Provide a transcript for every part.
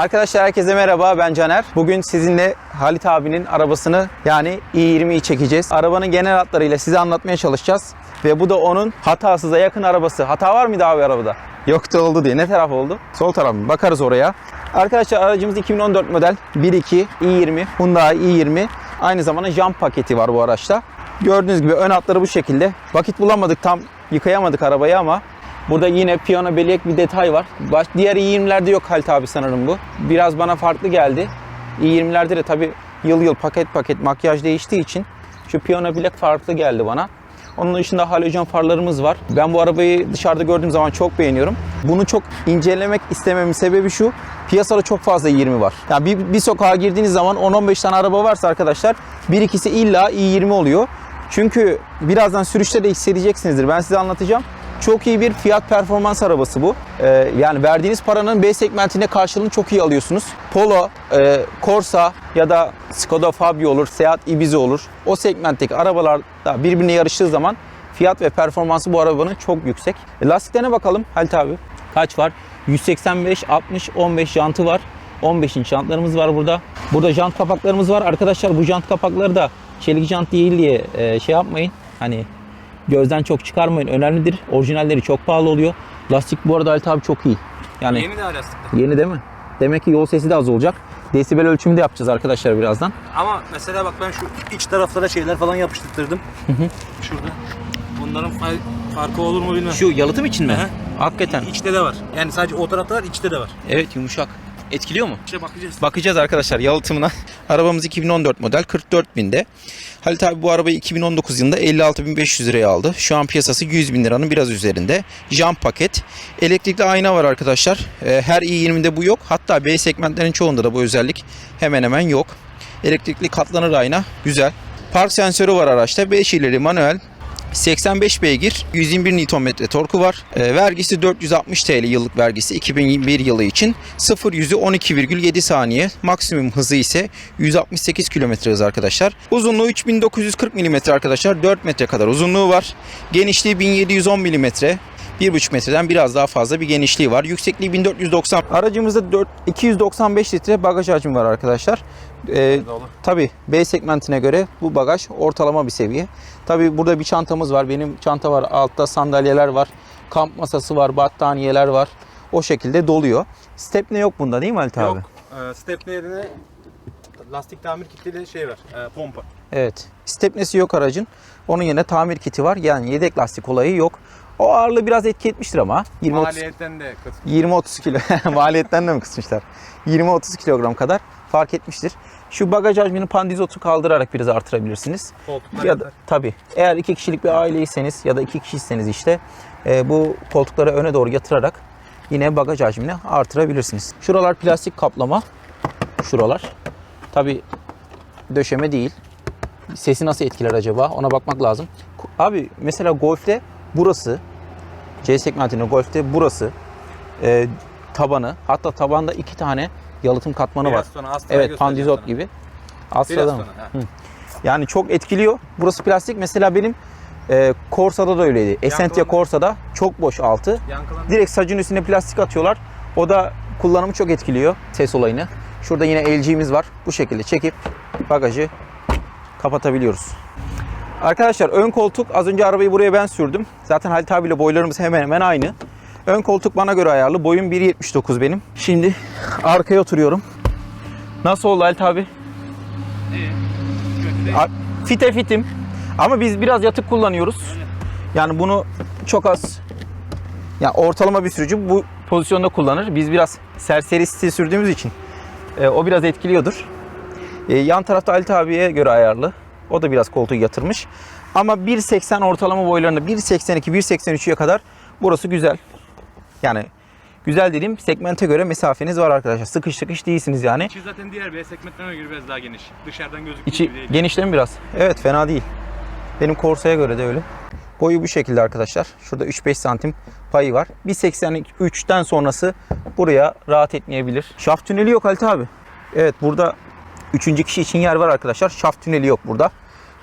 Arkadaşlar herkese merhaba ben Caner. Bugün sizinle Halit abinin arabasını yani i20'yi çekeceğiz. Arabanın genel hatlarıyla size anlatmaya çalışacağız. Ve bu da onun hatasıza yakın arabası. Hata var mıydı abi arabada? Yoktu oldu diye. Ne taraf oldu? Sol taraf mı? Bakarız oraya. Arkadaşlar aracımız 2014 model 1.2 i20 Hyundai i20. Aynı zamanda jump paketi var bu araçta. Gördüğünüz gibi ön hatları bu şekilde. Vakit bulamadık tam yıkayamadık arabayı ama Burada yine piyano belek bir detay var. Baş, diğer i20'lerde yok Halit abi sanırım bu. Biraz bana farklı geldi. i20'lerde de tabi yıl yıl paket paket makyaj değiştiği için şu piyano bilek farklı geldi bana. Onun dışında halojen farlarımız var. Ben bu arabayı dışarıda gördüğüm zaman çok beğeniyorum. Bunu çok incelemek istememin sebebi şu. Piyasada çok fazla i20 var. Yani bir, bir sokağa girdiğiniz zaman 10-15 tane araba varsa arkadaşlar bir ikisi illa i20 oluyor. Çünkü birazdan sürüşte de hissedeceksinizdir. Ben size anlatacağım. Çok iyi bir fiyat performans arabası bu. Ee, yani verdiğiniz paranın B segmentine karşılığını çok iyi alıyorsunuz. Polo, e, Corsa ya da Skoda Fabia olur, Seat Ibiza olur. O segmentteki arabalar da birbirine yarıştığı zaman fiyat ve performansı bu arabanın çok yüksek. E, lastiklerine bakalım Halit abi. Kaç var? 185, 60, 15 jantı var. 15 inç jantlarımız var burada. Burada jant kapaklarımız var. Arkadaşlar bu jant kapakları da çelik jant değil diye e, şey yapmayın. Hani gözden çok çıkarmayın. Önemlidir. Orijinalleri çok pahalı oluyor. Lastik bu arada Halit abi çok iyi. Yani Yeni de lastikler. yeni değil mi? Demek ki yol sesi de az olacak. Desibel ölçümü de yapacağız arkadaşlar birazdan. Ama mesela bak ben şu iç taraflara şeyler falan yapıştırdım. Şurada. Bunların fa- farkı olur mu bilmem. Şu yalıtım için mi? Hı hı. Hakikaten. İçte de var. Yani sadece o tarafta var, içte de var. Evet yumuşak. Etkiliyor mu? İşte bakacağız. Bakacağız arkadaşlar yalıtımına. Arabamız 2014 model 44 binde. Halit abi bu arabayı 2019 yılında 56.500 liraya aldı. Şu an piyasası 100 bin liranın biraz üzerinde. Jump paket. Elektrikli ayna var arkadaşlar. Ee, Her i20'de bu yok. Hatta B segmentlerin çoğunda da bu özellik hemen hemen yok. Elektrikli katlanır ayna güzel. Park sensörü var araçta. 5 ileri manuel. 85 beygir, 121 Nm torku var. E, vergisi 460 TL yıllık vergisi 2021 yılı için. 0 yüzü 12,7 saniye. Maksimum hızı ise 168 km hız arkadaşlar. Uzunluğu 3940 mm arkadaşlar. 4 metre kadar uzunluğu var. Genişliği 1710 mm. 1,5 metreden biraz daha fazla bir genişliği var. Yüksekliği 1490. Aracımızda 4, 295 litre bagaj hacmi var arkadaşlar. Ee, Tabi B segmentine göre bu bagaj ortalama bir seviye. Tabi burada bir çantamız var. Benim çanta var. Altta sandalyeler var. Kamp masası var. Battaniyeler var. O şekilde doluyor. Stepne yok bunda değil mi Halit abi? Yok. E, stepne yerine lastik tamir kitli şey var. E, pompa. Evet. Stepnesi yok aracın. Onun yerine tamir kiti var. Yani yedek lastik olayı yok. O ağırlığı biraz etki etmiştir ama. 20-30 Maliyetten de kıt. 20-30 kilo. Maliyetten de mi kısmışlar? 20-30 kilogram kadar fark etmiştir. Şu bagaj hacmini pandizotu kaldırarak biraz artırabilirsiniz. Koltuklar Ya da tabii eğer iki kişilik bir aileyseniz ya da iki kişiyseniz işte e, bu koltukları öne doğru yatırarak yine bagaj hacmini artırabilirsiniz. Şuralar plastik kaplama. Şuralar. Tabii döşeme değil. Sesi nasıl etkiler acaba? Ona bakmak lazım. Abi mesela Golf'te burası C segmentinde Golf'te burası e, tabanı hatta tabanda iki tane yalıtım katmanı Biraz var. sonra Evet pandizot gibi. Biraz Astra'da mı? sonra. Yani çok etkiliyor. Burası plastik. Mesela benim e, Corsa'da da öyleydi. Essentia Yankılandı. Corsa'da çok boş altı. Yankılan. Direkt sacın üstüne plastik atıyorlar. O da kullanımı çok etkiliyor ses olayını. Şurada yine LG'miz var. Bu şekilde çekip bagajı kapatabiliyoruz. Arkadaşlar ön koltuk az önce arabayı buraya ben sürdüm. Zaten Halit abiyle boylarımız hemen hemen aynı. Ön koltuk bana göre ayarlı. Boyum 1.79 benim. Şimdi arkaya oturuyorum. Nasıl oldu Halit abi? A- Fite fitim. Ama biz biraz yatık kullanıyoruz. Yani bunu çok az ya ortalama bir sürücü bu pozisyonda kullanır. Biz biraz serseri stil sürdüğümüz için e, o biraz etkiliyordur. E, yan tarafta Halit abiye göre ayarlı. O da biraz koltuğu yatırmış. Ama 1.80 ortalama boylarında 1.82 1.83'e kadar burası güzel. Yani güzel dediğim segmente göre mesafeniz var arkadaşlar. Sıkış sıkış değilsiniz yani. İçi zaten diğer B segmentlerine göre biraz daha geniş. Dışarıdan gözüktüğü İçi gibi değil. genişle mi biraz? Evet fena değil. Benim Corsa'ya göre de öyle. Boyu bu şekilde arkadaşlar. Şurada 3-5 santim payı var. 1.83'ten sonrası buraya rahat etmeyebilir. Şaft tüneli yok Halit abi. Evet burada üçüncü kişi için yer var arkadaşlar. Şaft tüneli yok burada.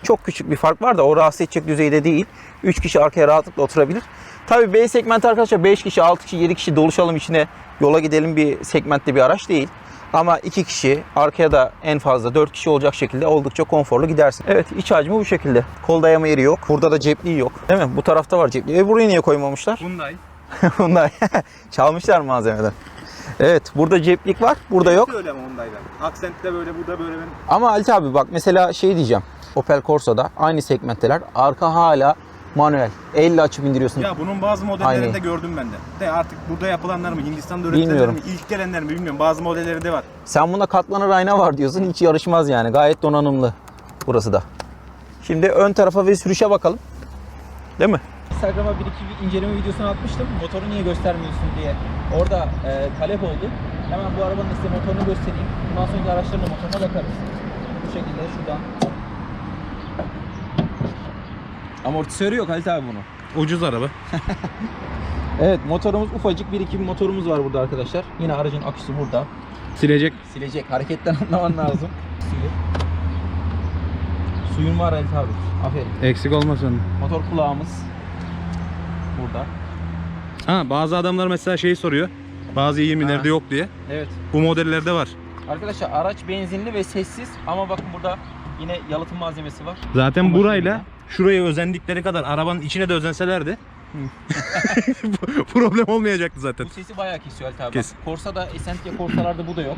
Çok küçük bir fark var da o rahatsız edecek düzeyde değil. 3 kişi arkaya rahatlıkla oturabilir. Tabii B segmenti arkadaşlar 5 kişi, 6 kişi, 7 kişi doluşalım içine yola gidelim bir segmentte bir araç değil. Ama iki kişi arkaya da en fazla 4 kişi olacak şekilde oldukça konforlu gidersin. Evet iç hacmi bu şekilde. Kol dayama yeri yok. Burada da cepliği yok. Değil mi? Bu tarafta var cepliği. E burayı niye koymamışlar? Hyundai. Bunlar çalmışlar malzemeden. Evet burada ceplik var. Burada yok. Öyle ama Hyundai'den. Aksentte böyle burada böyle ben. Ama Halit abi bak mesela şey diyeceğim. Opel Corsa'da aynı segmentteler. Arka hala manuel. Elle açıp indiriyorsun. Ya bunun bazı modellerinde Aynı. gördüm ben de. De artık burada yapılanlar mı, Hindistan'da üretilenler Bilmiyorum. mi, ilk gelenler mi bilmiyorum. Bazı modelleri de var. Sen buna katlanır ayna var diyorsun. Hiç yarışmaz yani. Gayet donanımlı burası da. Şimdi ön tarafa ve sürüşe bakalım. Değil mi? Instagram'a bir iki inceleme videosunu atmıştım. Motoru niye göstermiyorsun diye. Orada e, talep oldu. Hemen bu arabanın size motorunu göstereyim. Bundan sonraki araçların da motoruna bakarız. Bu şekilde şuradan. Amortisörü yok Halit abi bunun. Ucuz araba. Evet motorumuz ufacık bir iki bir motorumuz var burada arkadaşlar. Yine aracın aküsü burada. Silecek. Silecek. Hareketten anlaman lazım. Suyu. Suyun var Halit abi. Aferin. Eksik olmasın. Motor kulağımız burada. Ha bazı adamlar mesela şeyi soruyor. Bazı 20'lerde Ha. yok diye. Evet. Bu modellerde var. Arkadaşlar araç benzinli ve sessiz ama bakın burada yine yalıtım malzemesi var. Zaten Ama burayla şuraya özendikleri kadar arabanın içine de özenselerdi problem olmayacaktı zaten. Bu sesi bayağı kesiyor Halit abi. Kes. Bak, Corsa'da, Essential Corsa'larda bu da yok.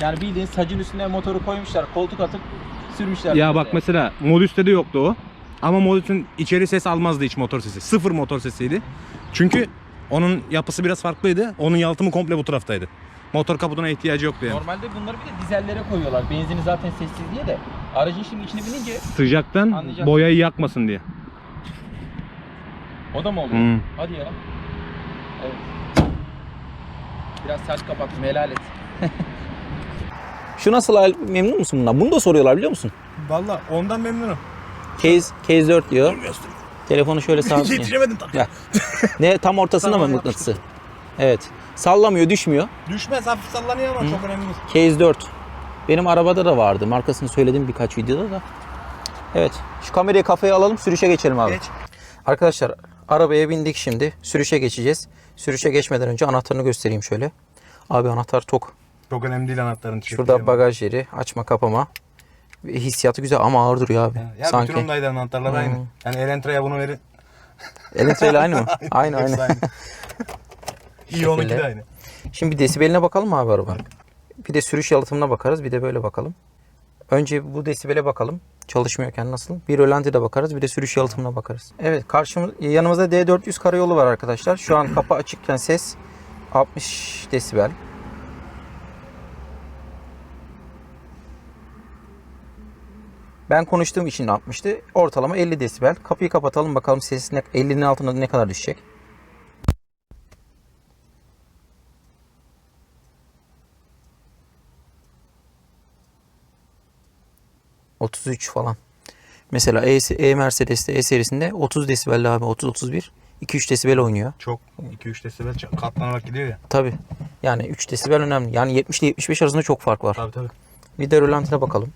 Yani bildiğin sacın üstüne motoru koymuşlar, koltuk atıp sürmüşler. Ya bak mesela Modüs'te de yoktu o. Ama Modüs'ün içeri ses almazdı hiç motor sesi. Sıfır motor sesiydi. Çünkü onun yapısı biraz farklıydı. Onun yalıtımı komple bu taraftaydı. Motor kaputuna ihtiyacı yoktu yani. Normalde bunları bir de dizellere koyuyorlar. Benzini zaten sessiz diye de. Aracın şimdi içine binince Sıcaktan Anlayacaksın. boyayı yakmasın diye. o da mı oluyor? Hmm. Hadi ya. Evet. Biraz sert kapattım helal et. Şu nasıl hal memnun musun bundan? Bunu da soruyorlar biliyor musun? Valla ondan memnunum. Case, case 4 diyor. Telefonu şöyle sağ Yetişemedim. Ya. Ne tam ortasında Tamam, mı mıknatısı? Evet. Sallamıyor, düşmüyor. Düşmez hafif sallanıyor ama çok önemli değil. Case 4. Benim arabada da vardı. Markasını söyledim birkaç videoda da. Evet. Şu kamerayı kafaya alalım, sürüşe geçelim abi. Geç. Arkadaşlar arabaya bindik şimdi. Sürüşe geçeceğiz. Sürüşe geçmeden önce anahtarını göstereyim şöyle. Abi anahtar tok. Çok önemli değil anahtarın. Şurada bagaj yeri, açma kapama. Hissiyatı güzel ama ağır duruyor abi. Ya Sanki. bütün Hyundai'den anahtarlar aynı. Hmm. Yani Elantra'ya bunu verin. Elentre ile aynı mı? aynı Hepsi aynı. İyi onunki de aynı. Şimdi bir desibeline bakalım abi araba? Bir de sürüş yalıtımına bakarız. Bir de böyle bakalım. Önce bu desibele bakalım. Çalışmıyorken nasıl? Bir rölantide bakarız. Bir de sürüş yalıtımına bakarız. Evet karşımız, yanımızda D400 karayolu var arkadaşlar. Şu an kapı açıkken ses 60 desibel. Ben konuştuğum için 60'tı. Ortalama 50 desibel. Kapıyı kapatalım bakalım ses ne, 50'nin altında ne kadar düşecek. 33 falan. Mesela E, e Mercedes'te E serisinde 30 desibel abi 30-31 2-3 desibel oynuyor. Çok 2-3 desibel katlanarak gidiyor ya. Tabi. Yani 3 desibel önemli. Yani 70 ile 75 arasında çok fark var. Tabii tabii. Bir de rölantine bakalım.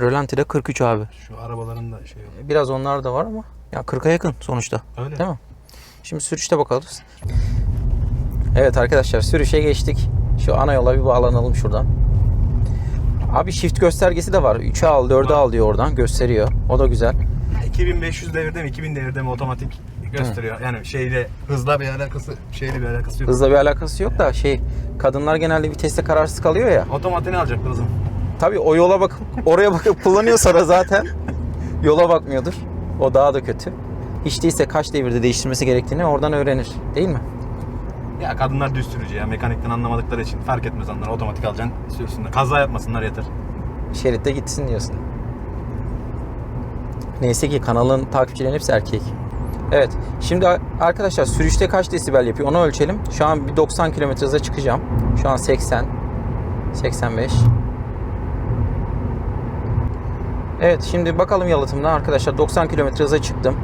Rölantide 43 abi. Şu arabaların da şey yok. Biraz onlar da var ama ya 40'a yakın sonuçta. Öyle. Değil mi? Şimdi sürüşte bakalım. Evet arkadaşlar sürüşe geçtik. Şu ana yola bir bağlanalım şuradan. Abi shift göstergesi de var. 3'e al, 4'e al diyor oradan. Gösteriyor. O da güzel. 2500 devirde mi 2000 devirde mi otomatik gösteriyor. Yani şeyle hızla bir alakası şeyle bir alakası yok. Hızla bir alakası yok da şey kadınlar genelde viteste kararsız kalıyor ya. Otomatiğini alacak kızım. Tabii o yola bakıp oraya bakıp kullanıyorsa da zaten yola bakmıyordur. O daha da kötü. Hiç değilse kaç devirde değiştirmesi gerektiğini oradan öğrenir. Değil mi? Ya kadınlar düz sürücü ya mekanikten anlamadıkları için fark etmez onlar otomatik alacaksın sürsünler. Kaza yapmasınlar yeter. Şeritte gitsin diyorsun. Neyse ki kanalın takipçilerin hepsi erkek. Evet. Şimdi arkadaşlar sürüşte kaç desibel yapıyor onu ölçelim. Şu an bir 90 km hıza çıkacağım. Şu an 80. 85. Evet şimdi bakalım yalıtımdan arkadaşlar 90 km hıza çıktım.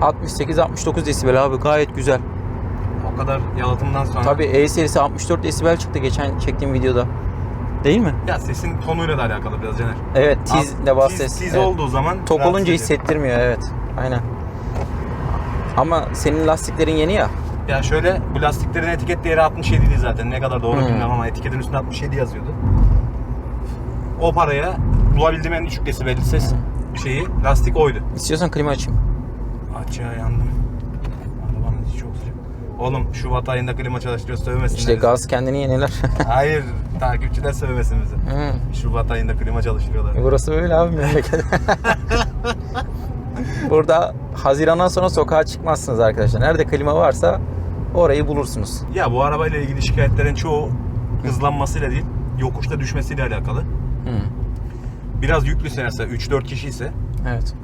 68-69 desibel abi gayet güzel. O kadar yalıtımdan sonra. Tabii E serisi 64 desibel çıktı geçen çektiğim videoda. Değil mi? Ya sesin tonuyla da alakalı biraz Caner. Evet tiz de bas tiz, ses. Tiz Evet. olduğu zaman Tok olunca hissettirmiyor evet. Aynen. Ama senin lastiklerin yeni ya. Ya şöyle bu lastiklerin etiket değeri 67 idi zaten. Ne kadar doğru Hmm. bilmiyorum ama etiketin üstünde 67 yazıyordu. O paraya bulabildiğim en düşük desibelli ses şeyi lastik oydu. İstiyorsan klima açayım. Aç ya yandım. Arabanın içi çok sıcak. Oğlum Şubat ayında klima çalıştırıyor sövmesinler. İşte bizi. gaz kendini yeniler. Hayır takipçiler sövmesin bizi. Hı. Şubat ayında klima çalıştırıyorlar. E, Burası böyle abi memleket. Burada Haziran'dan sonra sokağa çıkmazsınız arkadaşlar. Nerede klima varsa orayı bulursunuz. Ya bu arabayla ilgili şikayetlerin çoğu hızlanmasıyla değil, yokuşta düşmesiyle alakalı. Hı. Biraz yüklüse mesela 3-4 kişi ise Evet.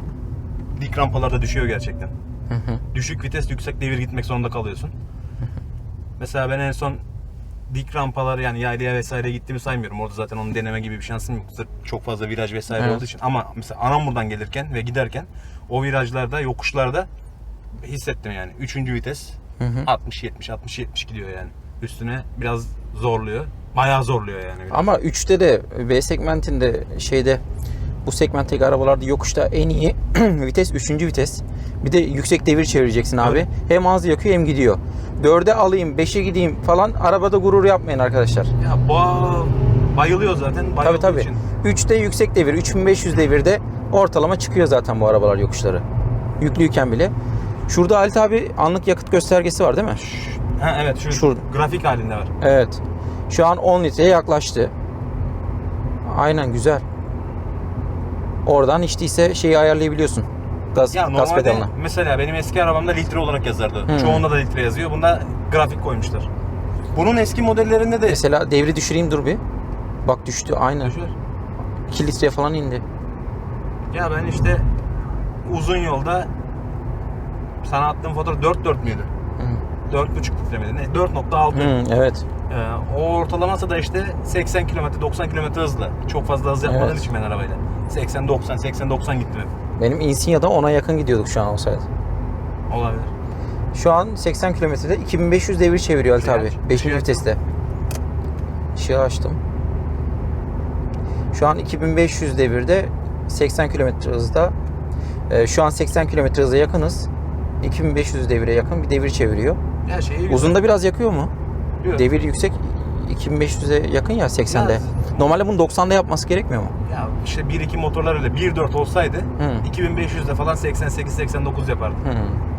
dik rampalarda düşüyor gerçekten. Hı hı. Düşük vites, yüksek devir gitmek zorunda kalıyorsun. Mesela ben en son dik rampalar yani yaylaya vesaire gittiğimi saymıyorum. Orada zaten onu deneme gibi bir şansım yok. Sırf çok fazla viraj vesaire Evet. olduğu için. Ama mesela Anamur'dan gelirken ve giderken o virajlarda, yokuşlarda hissettim yani. Üçüncü vites Hı hı. 60-70, 60-70 gidiyor yani. Üstüne biraz zorluyor. Bayağı zorluyor yani. Ama 3'te de B segmentinde şeyde bu segmentteki arabalarda yokuşta en iyi vites 3. vites. Bir de yüksek devir çevireceksin abi. Evet. Hem az yakıyor hem gidiyor. 4'e alayım, 5'e gideyim falan arabada gurur yapmayın arkadaşlar. Ya ba- bayılıyor zaten. Tabii Bayıldığı tabii. için. 3'te yüksek devir, 3500 devirde ortalama çıkıyor zaten bu arabalar yokuşları. Yüklüyken bile. Şurada Halit abi anlık yakıt göstergesi var değil mi? Ha evet şu Şurada. grafik halinde var. Evet. Şu an 10 litreye yaklaştı. Aynen güzel. Oradan içtiyse şeyi ayarlayabiliyorsun. Gaz, Ya gaz normalde pedalına. mesela benim eski arabamda litre olarak yazardı. Hmm. Çoğunda da litre yazıyor. Bunda grafik koymuşlar. Bunun eski modellerinde de Mesela devri düşüreyim dur bir. Bak düştü aynen. Düşer. 2 litreye falan indi. Ya ben işte uzun yolda sana attığım fotoğraf 4.4 müydü? Hı. 4.5 litre miydi? Ne? 4.6. Hı, evet. Ee, o ortalaması da işte 80 km, 90 km hızla. Çok fazla hız yapmadığım Evet. için ben arabayla. 80, 90, 80, 90 gittim hep. Benim Insignia'da 10'a yakın gidiyorduk şu an olsaydı. Olabilir. Şu an 80 kilometrede 2500 devir çeviriyor Halit Işığı abi. aç, 5. ışığı aç. viteste. Işığı açtım. Şu an 2500 devirde 80 kilometre hızda. Ee, şu an 80 kilometre hıza yakınız. 2500 devire yakın bir devir çeviriyor. Ya şeyi güzel. Uzunda biraz yakıyor mu? Yok. Devir yüksek 2500'e yakın ya 80'de. Biraz. Normalde bunu 90'da yapması gerekmiyor mu? Ya işte 1-2 motorlar öyle 1.4 olsaydı Hı. 2500'de falan 88-89 yapardı. Hı.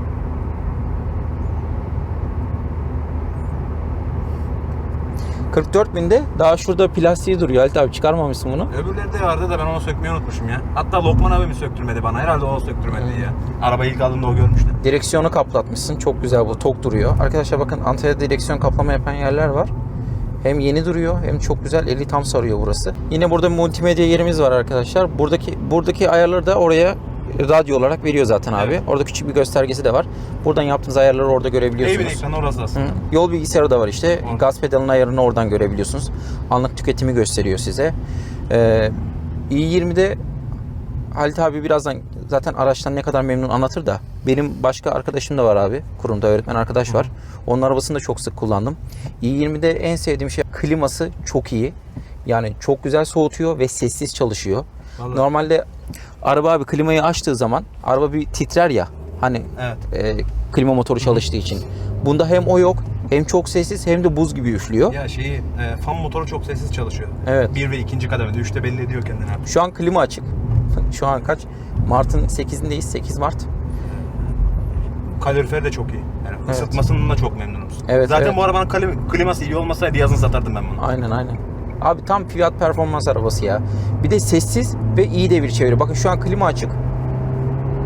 ...44 binde daha şurada plastiği duruyor Halit abi çıkarmamışsın bunu. Öbürleri de vardı da ben onu sökmeyi unutmuşum ya. Hatta Lokman abi mi söktürmedi bana? Herhalde o söktürmedi ya. Araba ilk aldığımda o görmüştü. Direksiyonu kaplatmışsın. Çok güzel bu. Tok duruyor. Arkadaşlar bakın Antalya'da direksiyon kaplama yapan yerler var. Hem yeni duruyor hem çok güzel. Eli tam sarıyor burası. Yine burada multimedya yerimiz var arkadaşlar. Buradaki buradaki ayarları da oraya radyo olarak veriyor zaten abi. Evet. Orada küçük bir göstergesi de var. Buradan yaptığınız ayarları orada Evin görebiliyorsunuz. ekranı orası Hı. aslında. Yol bilgisayarı da var işte. Hı. Gaz pedalının ayarını oradan görebiliyorsunuz. Anlık tüketimi gösteriyor size. Ee, i20'de Halit abi birazdan zaten araçtan ne kadar memnun anlatır da benim başka arkadaşım da var abi. Kurumda öğretmen arkadaş var. Onun arabasını da çok sık kullandım. i20'de en sevdiğim şey kliması çok iyi. Yani çok güzel soğutuyor ve sessiz çalışıyor. Vallahi. Normalde araba abi klimayı açtığı zaman araba bir titrer ya. Hani Evet. e, klima motoru çalıştığı için. Bunda hem o yok hem çok sessiz hem de buz gibi üflüyor. Ya şeyi e, fan motoru çok sessiz çalışıyor. Evet. Bir ve ikinci kademede. Üçte belli ediyor kendini artık. Şu an klima açık. Şu an kaç? Mart'ın 8'indeyiz. 8 Mart. Kalorifer de çok iyi. Yani Evet. ısıtmasından da çok memnunuz. Evet, Zaten evet. bu arabanın klim- kliması iyi olmasaydı yazın satardım ben bunu. Aynen aynen. Abi tam fiyat performans arabası ya. Bir de sessiz ve iyi devir çeviriyor. Bakın şu an klima açık.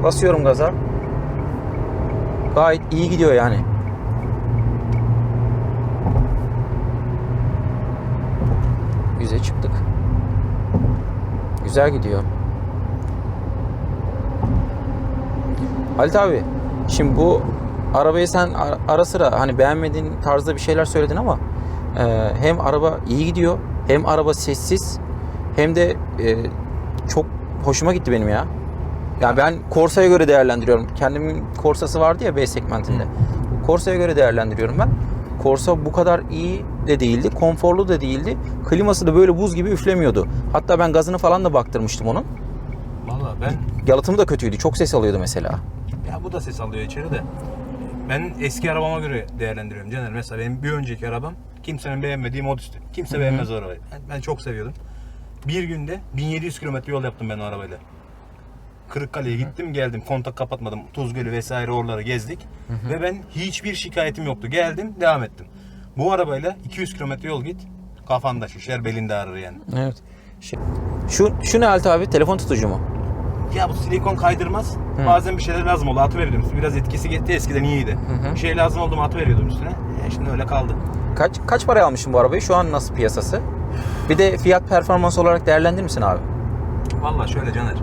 Basıyorum gaza. Gayet iyi gidiyor yani. Yüze çıktık. Güzel gidiyor. Halit abi, şimdi bu arabayı sen ara- sıra hani beğenmediğin tarzda bir şeyler söyledin ama e, hem araba iyi gidiyor, hem araba sessiz, hem de e, çok hoşuma gitti benim ya. Yani ben Corsa'ya göre değerlendiriyorum. Kendimin Corsa'sı vardı ya B segmentinde. Corsa'ya göre değerlendiriyorum ben. Corsa bu kadar iyi de değildi, konforlu da değildi. Kliması da böyle buz gibi üflemiyordu. Hatta ben gazını falan da baktırmıştım onun. Valla ben Yalıtımı da kötüydü. Çok ses alıyordu mesela. Ya bu da ses alıyor içeri de. Ben eski arabama göre değerlendiriyorum Caner. Mesela benim bir önceki arabam kimsenin beğenmediği Modus'tu. Kimse beğenmez o arabayı. Ben, ben çok seviyordum. Bir günde 1700 kilometre yol yaptım ben o arabayla. Kırıkkale'ye gittim geldim. Kontak kapatmadım. Tuzgölü vesaire oraları gezdik. Ve ben hiçbir şikayetim yoktu. Geldim devam ettim. Bu arabayla 200 kilometre yol git. Kafanda şişer belinde ağrır yani. Evet. Şu, şu ne Halit abi? Telefon tutucu mu? Ya bu silikon kaydırmaz. Bazen bir şeyler lazım oldu. Atı veriyordum. Biraz etkisi gitti. Eskiden iyiydi. hı. Bir şey lazım oldu mu atı veriyordum üstüne. E şimdi öyle kaldı. Kaç kaç paraya almışsın bu arabayı? Şu an nasıl piyasası? Bir de fiyat performans olarak değerlendirir misin abi? Vallahi şöyle Caner.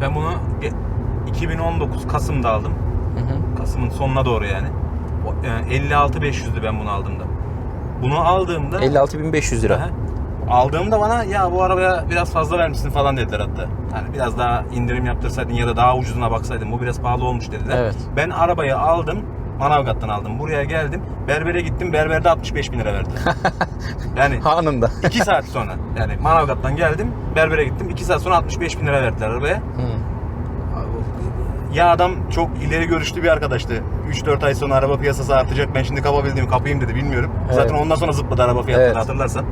Ben bunu ge- 2019 Kasım'da aldım. Kasım'ın sonuna doğru yani. O- e, 56.500'dü ben bunu aldığımda. Bunu aldığımda 56.500 lira. Aha. Aldığımda bana ya bu arabaya biraz fazla vermişsin falan dediler hatta. Hani biraz daha indirim yaptırsaydın ya da daha ucuzuna baksaydın bu biraz pahalı olmuş dediler. Evet. Ben arabayı aldım. Manavgat'tan aldım. Buraya geldim. Berbere gittim. Berberde 65 bin lira verdi. yani Anında. 2 saat sonra. Yani Manavgat'tan geldim. Berbere gittim. 2 saat sonra 65 bin lira verdiler arabaya. Ya adam çok ileri görüşlü bir arkadaştı. 3-4 ay sonra araba piyasası artacak. Ben şimdi kapabildiğimi kapayım dedi bilmiyorum. Evet. Zaten ondan sonra zıpladı araba fiyatları Evet. hatırlarsan.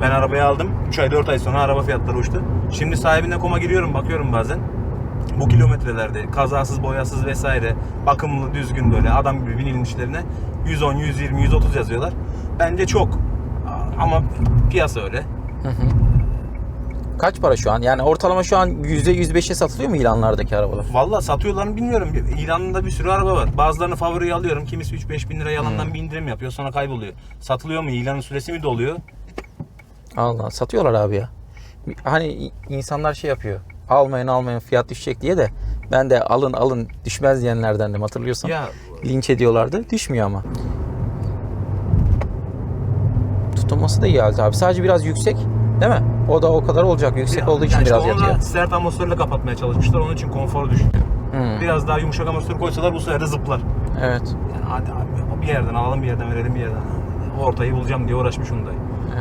Ben arabayı aldım. 3 ay 4 ay sonra araba fiyatları uçtu. Şimdi sahibine koma giriyorum bakıyorum bazen. Bu kilometrelerde kazasız boyasız vesaire bakımlı düzgün böyle adam gibi binilmişlerine 110, 120, 130 yazıyorlar. Bence çok. Ama piyasa öyle. Kaç para şu an? Yani ortalama şu an %105'e satılıyor mu ilanlardaki arabalar? Valla satıyorlar mı bilmiyorum. İlanında bir sürü araba var. Bazılarını favoriye alıyorum. Kimisi 3-5 bin lira yalandan bir indirim yapıyor. Sonra kayboluyor. Satılıyor mu? İlanın süresi mi doluyor? Allah satıyorlar abi ya. Hani insanlar şey yapıyor. Almayın almayın fiyat düşecek diye de ben de alın alın düşmez diyenlerdendim hatırlıyorsan. Ya Linç ediyorlardı. Düşmüyor ama. Tutulması da iyi abi. Sadece biraz yüksek değil mi? O da o kadar olacak. Yüksek ya- olduğu için ya işte biraz da yatıyor. sert amortisörle kapatmaya çalışmışlar. Onun için konforu düşük. Hmm, Biraz daha yumuşak amortisör koysalar bu sefer de zıplar. Evet. Yani hadi abi bir yerden alalım bir yerden verelim bir yerden. Ortayı bulacağım diye uğraşmış Hyundai.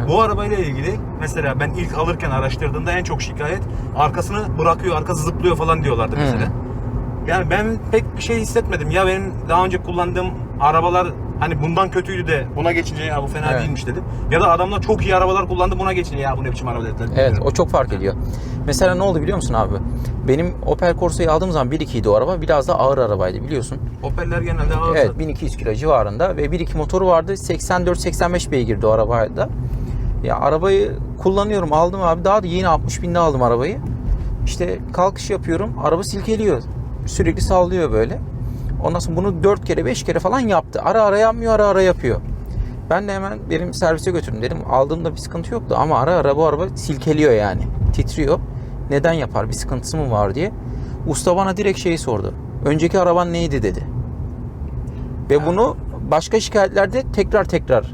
Bu arabayla ilgili mesela ben ilk alırken araştırdığımda en çok şikayet arkasını bırakıyor, arkası zıplıyor falan diyorlardı mesela. Yani ben pek bir şey hissetmedim. Ya benim daha önce kullandığım arabalar hani bundan kötüydü de buna geçince ya bu fena Evet. değilmiş dedim. Ya da adamlar çok iyi arabalar kullandı buna geçince ya bu ne biçim araba dediler. Evet Bilmiyorum. o çok fark ediyor. Mesela ne oldu biliyor musun abi? Benim Opel Corsa'yı aldığım zaman 1.2 idi o araba. Biraz da ağır arabaydı biliyorsun. Opel'ler genelde ağır. Evet 1200 kilo civarında ve 1.2 motoru vardı. 84-85 beygirdi o arabayda. Ya arabayı kullanıyorum aldım abi. Daha da yeni 60 binde aldım arabayı. İşte kalkış yapıyorum. Araba silkeliyor. Sürekli sallıyor böyle. Ondan sonra bunu 4 kere 5 kere falan yaptı. Ara ara yapmıyor ara ara yapıyor. Ben de hemen benim servise götürdüm dedim. Aldığımda bir sıkıntı yoktu ama ara ara bu araba silkeliyor yani. Titriyor. Neden yapar? Bir sıkıntısı mı var diye. Usta bana direkt şeyi sordu. Önceki araban neydi dedi. Ve bunu başka şikayetlerde tekrar tekrar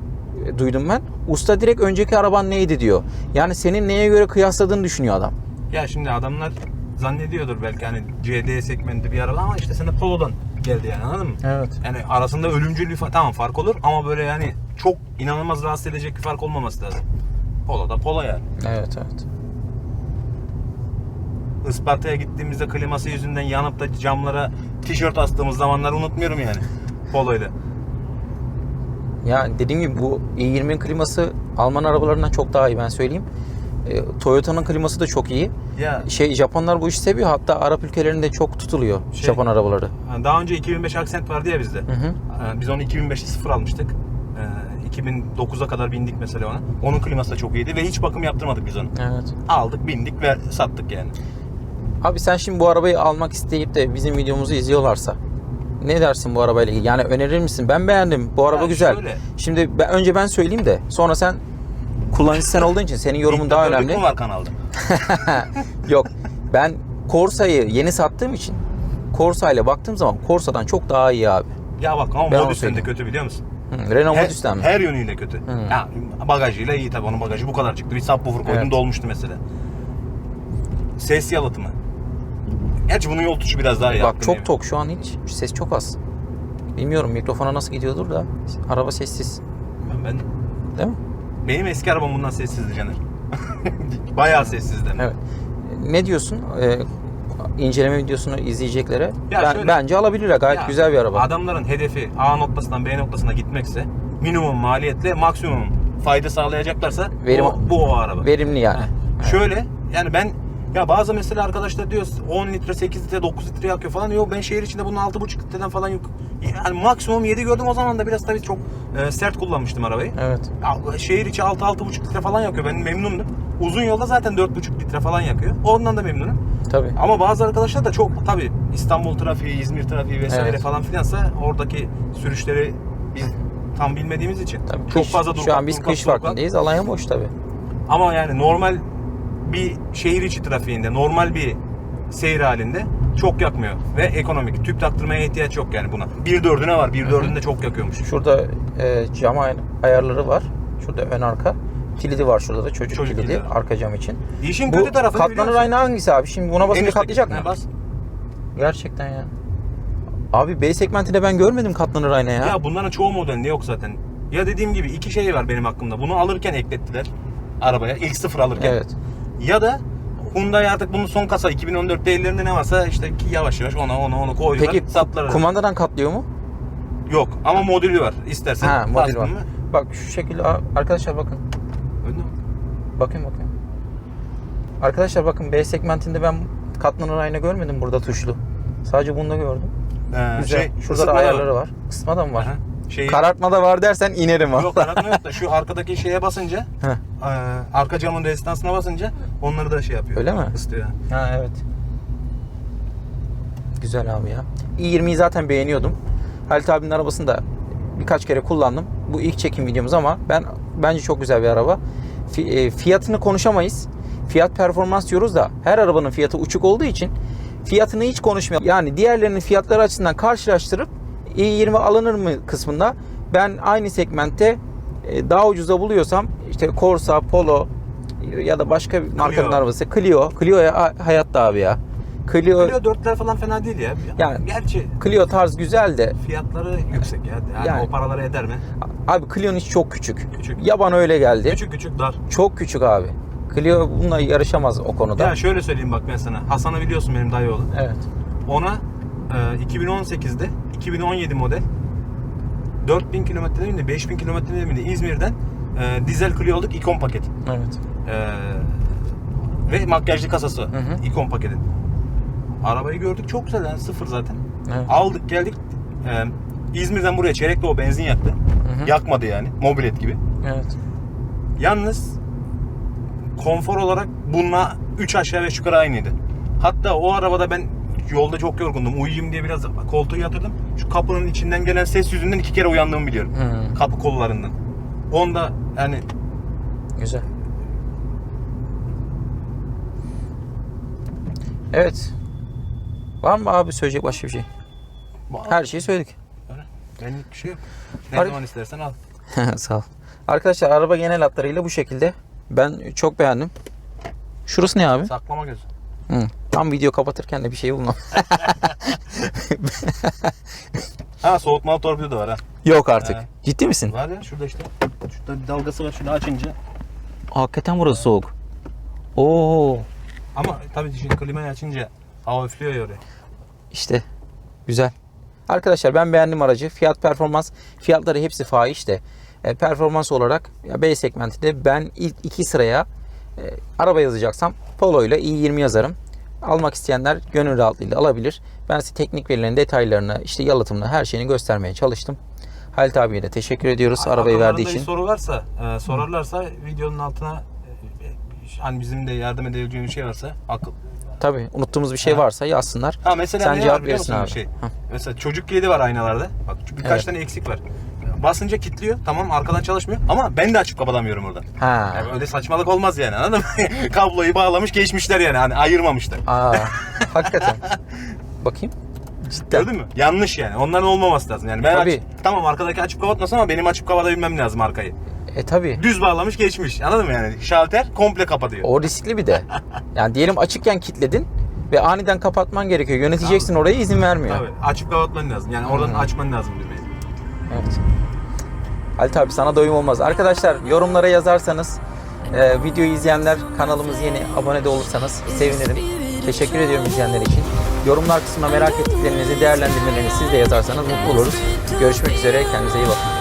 duydum ben. Usta direkt önceki araban neydi diyor. Yani senin neye göre kıyasladığını düşünüyor adam. Ya şimdi adamlar zannediyordur belki hani CD segmenti bir araba ama işte de Polo'dan geldi yani anladın mı? Evet. Yani arasında ölümcül bir fark, tamam fark olur ama böyle yani çok inanılmaz rahatsız edecek bir fark olmaması lazım. Polo da Polo yani. Evet evet. Isparta'ya gittiğimizde kliması yüzünden yanıp da camlara tişört astığımız zamanları unutmuyorum yani. Polo'yla. Ya dediğim gibi bu i20'nin kliması Alman arabalarından çok daha iyi ben söyleyeyim. E, Toyota'nın kliması da çok iyi. Ya Şey Japonlar bu işi seviyor. Hatta Arap ülkelerinde çok tutuluyor Şey- Japon arabaları. daha önce 2005 Accent vardı ya bizde. Hı hı. Ee, Biz onu 2005'te sıfır almıştık. Ee, 2009'a kadar bindik mesela ona. Onun kliması da çok iyiydi ve hiç bakım yaptırmadık biz onu. Evet. Aldık, bindik ve sattık yani. Abi sen şimdi bu arabayı almak isteyip de bizim videomuzu izliyorlarsa ne dersin bu arabayla ilgili? Yani önerir misin? Ben beğendim. Bu araba Ya güzel. şöyle. Şimdi ben, önce ben söyleyeyim de sonra sen kullanıcı sen olduğun için senin yorumun daha önemli. mü var kanalda? Yok. Ben Corsa'yı yeni sattığım için Corsa ile baktığım zaman Corsa'dan çok daha iyi abi. Ya bak ama Modus'un de kötü biliyor musun? Hı, Renault Her, Modus'tan mı? her yönüyle kötü. Hı. Ya, bagajıyla iyi tabii onun bagajı bu kadar çıktı. Bir subwoofer koydum Evet. dolmuştu mesela. Ses yalıtımı. Gerçi bunun yol biraz daha iyi. Bak çok tok şu an hiç. Ses çok az. Bilmiyorum mikrofona nasıl gidiyordur da. Araba sessiz. Ben, ben- Değil mi? benim eski arabam bundan sessizdi Caner. Bayağı sessizdi. Evet. Ne diyorsun? Ee, inceleme videosunu izleyeceklere Ya ben, şöyle- bence alabilirler. Gayet Ya, güzel bir araba. Adamların hedefi A noktasından B noktasına gitmekse minimum maliyetle maksimum fayda sağlayacaklarsa Verim- o, bu o araba. Verimli yani. Heh. Şöyle yani ben ya bazı mesela arkadaşlar diyor 10 litre 8 litre 9 litre yakıyor falan. Yok ben şehir içinde bunun 6,5 litreden falan yok. Yani maksimum 7 gördüm o zaman da biraz tabii çok e, sert kullanmıştım arabayı. Evet. Ya, Şehir içi 6-6,5 litre falan yakıyor. Ben memnundum. Uzun yolda zaten 4,5 litre falan yakıyor. Ondan da memnunum. Tabii. Ama bazı arkadaşlar da çok tabii İstanbul trafiği, İzmir trafiği vesaire Evet. falan filansa oradaki sürüşleri biz tam bilmediğimiz için Tabii çok kış- fazla Şu an biz kış vaktindeyız. Alanya boş tabii. Ama yani normal bir şehir içi trafiğinde, normal bir seyir halinde çok yakmıyor ve ekonomik. Tüp taktırmaya ihtiyaç yok yani buna. 1.4'üne var. 1.4'ünde çok yakıyormuş. Şurada e, cam ay- ayarları var. Şurada ön arka. Kilidi var şurada da çocuk, Çocuk kilidi, kilidi. arka cam için. İşin Bu kötü tarafı ne biliyor katlanır musun? ayna hangisi abi? Şimdi buna En basınca üstteki. katlayacak mı? Ha, Bas. Gerçekten ya. Abi B segmentinde ben görmedim katlanır ayna ya. Ya bunların çoğu modelinde yok zaten. Ya dediğim gibi iki şey var benim aklımda. Bunu alırken eklettiler arabaya. ilk sıfır alırken. Evet. Ya da Hyundai artık bunun son kasa 2014'te ellerinde ne varsa işte ki yavaş yavaş ona ona onu koyuyorlar. Peki sattılar. ku- kumandadan katlıyor mu? Yok ama modülü var. İstersen Ha modül var. mı? Bak şu şekilde arkadaşlar bakın. Bak. Bakın bakın. Arkadaşlar bakın B segmentinde ben katlanır ayna görmedim burada tuşlu. Sadece bunda gördüm. Ee, Güzel. şey, Şurada da ayarları var. Kısma da mı var? Aha. Şey, Karartma da var dersen inerim ha. Yok karartma yok da şu arkadaki şeye basınca e, arka camın rezistansına basınca onları da şey yapıyor. Öyle mi? Isıtıyor. Ha evet. Güzel abi ya. i20'yi zaten beğeniyordum. Halit abinin arabasını da birkaç kere kullandım. Bu ilk çekim videomuz ama ben bence çok güzel bir araba. E, fiyatını konuşamayız. Fiyat performans diyoruz da her arabanın fiyatı uçuk olduğu için fiyatını hiç konuşmayalım. Yani diğerlerinin fiyatları açısından karşılaştırıp i20 alınır mı kısmında ben aynı segmentte e, daha ucuza buluyorsam işte Corsa, Polo ya da başka bir markanın Clio. arabası Clio. Clio ya hayatta abi ya. Clio Clio 4'ler falan fena değil ya. Yani- Gerçi Clio tarz güzel de fiyatları yüksek ya. Yani, Yani- o paraları eder mi? abi Clio'nun içi çok küçük. Küçük. Ya bana öyle geldi. Küçük küçük dar. Çok küçük abi. Clio bununla yarışamaz o konuda. Ya şöyle söyleyeyim bak ben sana. Hasan'ı biliyorsun benim dayı oğlu. Evet. Ona e, 2018'de 2017 model 4000 kilometrede miydi 5000 kilometrede miydi İzmir'den e, dizel Clio aldık ikon paket. Evet. E, ve makyajlı kasası hı. ikon paketin. Arabayı gördük çok güzel yani sıfır zaten. Evet. Aldık geldik e, İzmir'den buraya çeyrek o benzin yaktı. hı. Yakmadı yani mobilet gibi. Evet. Yalnız konfor olarak bununla 3 aşağı 5 yukarı aynıydı. Hatta o arabada ben yolda çok yorgundum. Uyuyayım diye biraz koltuğu yatırdım. Şu kapının içinden gelen ses yüzünden iki kere uyandığımı biliyorum. Hmm. Kapı kollarından. Onda yani Güzel. Evet. Var mı abi söyleyecek başka bir şey? Her şeyi söyledik. benlik bir şey yok. Ne Har- zaman istersen al. Sağ ol. Arkadaşlar araba genel hatlarıyla bu şekilde. Ben çok beğendim. Şurası ne abi? Saklama gözü. Hı. Tam video kapatırken de bir şey bulmam. Ha soğutmalı torpido da var ha. Yok artık. He. Ciddi misin? Var ya şurada işte. Şurada bir dalgası var. Şunu açınca. Hakikaten burası soğuk. Oo. Ama tabii şimdi klimayı açınca hava üflüyor ya oraya. İşte güzel. Arkadaşlar ben beğendim aracı. Fiyat performans fiyatları hepsi fahiş de e, performans olarak ya B segmentinde ben ilk iki sıraya e, araba yazacaksam Polo ile i20 yazarım. Almak isteyenler gönül rahatlığıyla alabilir. Ben size teknik verilerin detaylarını, işte yalıtımını, her şeyini göstermeye çalıştım. Halit abiye de teşekkür ediyoruz arabayı verdiği için. soru varsa, e, sorarlarsa videonun altına e, hani bizim de yardım edebileceğimiz bir şey varsa akıl. Tabii unuttuğumuz bir şey varsa yazsınlar. Ha mesela Sen ne cevap var biliyor verirsin musun abi. bir şey? Mesela çocuk kilidi var aynalarda. Bak birkaç Evet. tane eksik var. Basınca kilitliyor. Tamam arkadan çalışmıyor. Ama ben de açıp kapatamıyorum oradan. Ha. Yani öyle saçmalık olmaz yani anladın mı? Kabloyu bağlamış geçmişler yani hani ayırmamışlar. Aa, hakikaten. Bakayım. Cidden. Gördün mü? Yanlış yani. Onların olmaması lazım. Yani ben Tabii. aç- tamam arkadaki açıp kapatmasın ama benim açıp kapatabilmem lazım arkayı. E tabii. Düz bağlamış geçmiş. Anladın mı yani? Şalter komple kapatıyor. O riskli bir de. Yani diyelim açıkken kilitledin. ve aniden kapatman gerekiyor. Yöneteceksin orayı izin vermiyor. Tabii. Açıp kapatman lazım. Yani oradan Hı. açman lazım düğmeyi. Evet. Halit abi sana doyum olmaz. Arkadaşlar yorumlara yazarsanız e, videoyu izleyenler kanalımız yeni abone de olursanız sevinirim. Teşekkür ediyorum izleyenler için. Yorumlar kısmına merak ettiklerinizi, değerlendirmelerinizi siz de yazarsanız mutlu oluruz. Görüşmek üzere. Kendinize iyi bakın.